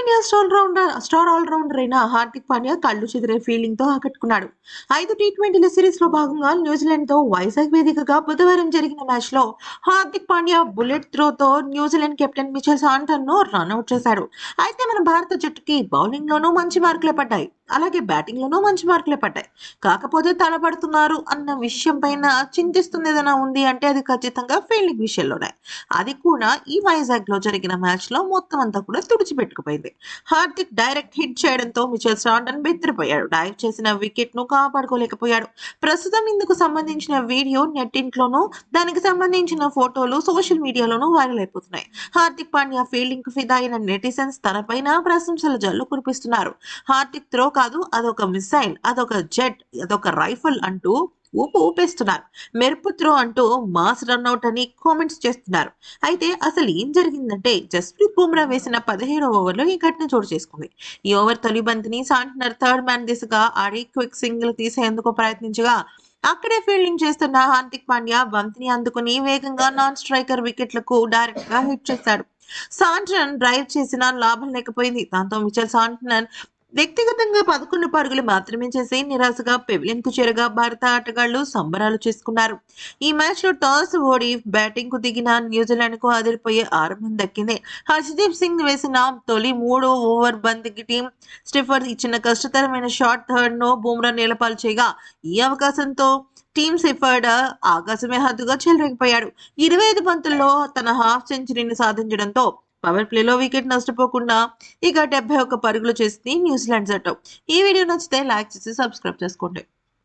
Team India star rounder star allrounder అయిన హార్దిక్ పాండ్యా కళ్ళు చెదిరే ఫీలింగ్తో ఆకట్టుకున్నాడు. ఐదు టీ ట్వంటీల సిరీస్లో భాగంగా న్యూజిలాండ్తో వైజాగ్ వేదికగా బుధవారం జరిగిన మ్యాచ్లో హార్దిక్ పాండ్యా బుల్లెట్ త్రో తో న్యూజిలాండ్ కెప్టెన్ మిచెల్ సాంటన్ను రన్అట్ చేశాడు. అయితే మన భారత జట్టుకి బౌలింగ్ లోనూ మంచి మార్కులే పడ్డాయి. అలాగే బ్యాటింగ్ లోనూ మంచి మార్కులే పడ్డాయి. కాకపోతే తలపడుతున్నారు అన్న విషయం పైన చింతిస్తుంది ఏదైనా ఉంది అంటే అది ఖచ్చితంగా ఫీల్డింగ్ విషయంలోనే. అది కూడా ఈ వైజాగ్లో జరిగిన మ్యాచ్లో మొత్తం అంతా కూడా తుడిచిపెట్టుకుపోయింది. హార్దిక్ డైరెక్ట్ హిట్ చేయడంతో మిచెల్ స్టాంటన్ బెదిరిపోయాడు. డైవ్ చేసిన వికెట్ను కాపాడుకోలేకపోయాడు. ప్రస్తుతం ఇందుకు సంబంధించిన వీడియో నెట్టింట్లోనూ దానికి సంబంధించిన ఫోటోలు సోషల్ మీడియాలోనూ వైరల్ అయిపోతున్నాయి. హార్దిక్ పాండ్యా ఫీల్డింగ్కు ఫిదా అయిన నెటిజన్స్ తనపైన ప్రశంసల జల్లు కురిపిస్తున్నారు. హార్దిక్ త్రో కాదు అదొక మిసైల్ అదొక జెట్ అదొక రైఫిల్ అంటూ ఊపు ఊపేస్తున్నారు. మెరుపు త్రో అంటూ మాస్ రన్అట్ అని కామెంట్స్ చేస్తున్నారు. అయితే అసలు ఏం జరిగిందంటే జస్ప్రీత్ బుమ్రా వేసిన పదిహేడు ఓవర్లో ఈ ఘటన చోటు చేసుకుంది. ఈ ఓవర్ తొలి బంతిని సాంట్నర్ థర్డ్ మ్యాన్ దిశగా ఆడి క్విక్ సింగిల్ తీసేందుకు ప్రయత్నించగా అక్కడే ఫీల్డింగ్ చేస్తున్న హార్దిక్ పాండ్యా బంతిని అందుకుని వేగంగా నాన్ స్ట్రైకర్ వికెట్లకు డైరెక్ట్గా హిట్ చేశాడు. సాంట్రన్ డ్రైవ్ చేసినా లాభం లేకపోయింది. దాంతో మిచల్ సాంటనన్ వ్యక్తిగతంగా పదకొండు పరుగులు మాత్రమే చేసి నిరాశగా పెవిలియన్కు చేరగా భారత ఆటగాళ్ళు సంబరాలు చేసుకున్నారు. ఈ మ్యాచ్లో టాస్ ఓడి బ్యాటింగ్కు దిగిన న్యూజిలాండ్కు అదిరిపోయే ఆరంభం దక్కింది. హర్షదీప్ సింగ్ వేసిన తొలి మూడో ఓవర్ బంతికి టీం స్టిఫర్ ఇచ్చిన కష్టతరమైన షాట్ థర్డ్ను బుమ్రా నేలపాలు చేయగా ఈ అవకాశంతో టీం సిఫర్డ్ ఆకాశమే హద్దుగా చెలరేగిపోయాడు. ఇరవై ఐదు పంతుల్లో తన హాఫ్ సెంచరీని సాధించడంతో పవర్ ప్లేలో వికెట్ నష్టపోకుండా ఇక డెబ్బై ఒక్క పరుగులు చేసింది న్యూజిలాండ్ జట్టు. ఈ వీడియో నచ్చితే లైక్ చేసి సబ్స్క్రైబ్ చేసుకోండి.